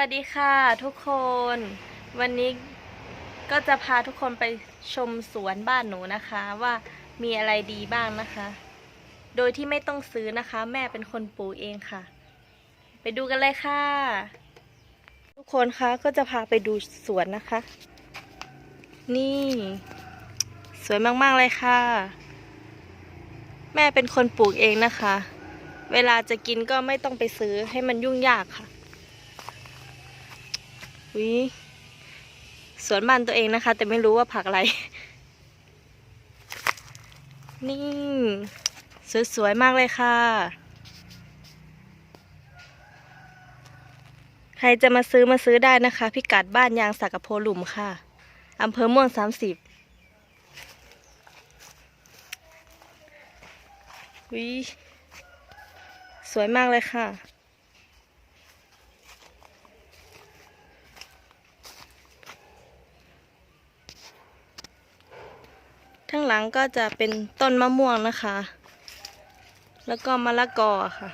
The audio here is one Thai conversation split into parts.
วัสดีค่ะทุกคน วันนี้ก็จะพาทุกคนไปชมสวนบ้านหนูนะคะว่ามีอะไรดีบ้างนะคะ โดยที่ไม่ต้องซื้อนะคะ แม่เป็นคนปลูกเองค่ะ ไปดูกันเลยค่ะ ทุกคนคะก็จะพาไปดูสวนนะคะ นี่ สวยมากๆเลยค่ะ แม่เป็นคนปลูกเองนะคะ เวลาจะกินก็ไม่ต้องไปซื้อให้มันยุ่งยากค่ะ วิสวนบ้านตัวเองนะคะ แต่ไม่รู้ว่าผักอะไร นี่ สวยๆมากเลยค่ะ ใครจะมาซื้อมาซื้อได้นะคะ พิกัดบ้านยางสักโพหลุมค่ะอำเภอม่วงสามสิบวิสวยมากเลยค่ะ ข้างหลังก็จะเป็นต้นมะม่วงนะคะ แล้วก็มะละกอค่ะ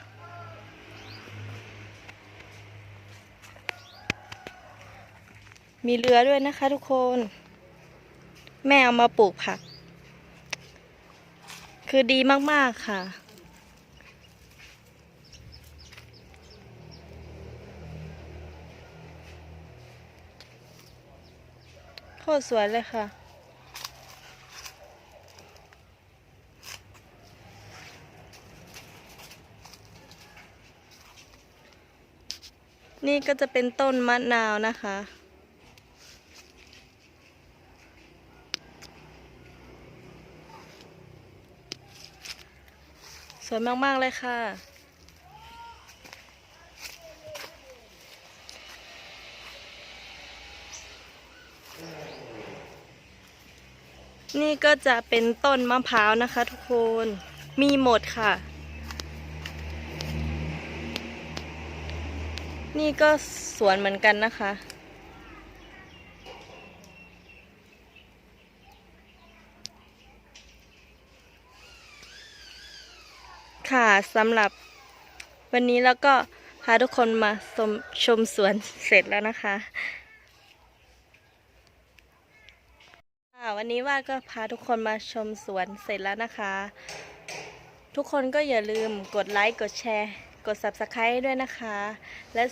มีเรือด้วยนะคะทุกคน แม่เอามาปลูกผัก คือดีมากๆค่ะโคตรสวยเลยค่ะ นี่ก็จะเป็นต้นมะนาวนะคะ สวยมาก ๆ เลยค่ะ นี่ก็จะเป็นต้นมะพร้าวนะคะทุกคน มีหมดค่ะ นี่ก็สวนเหมือนกันนะคะ ค่ะสำหรับวันนี้แล้วก็พาทุกคนมาชมชมสวนเสร็จแล้วนะคะค่ะวันนี้ว่าก็พาทุกคนมาชมสวนเสร็จแล้วนะคะ ทุกคนก็อย่าลืมกดไลค์กดแชร์ กด Subscribe ด้วยนะคะ และ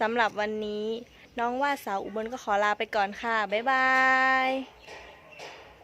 สำหรับวันนี้น้องว่าสาวอุบลก็ขอลาไปก่อนค่ะ บ๊ายบาย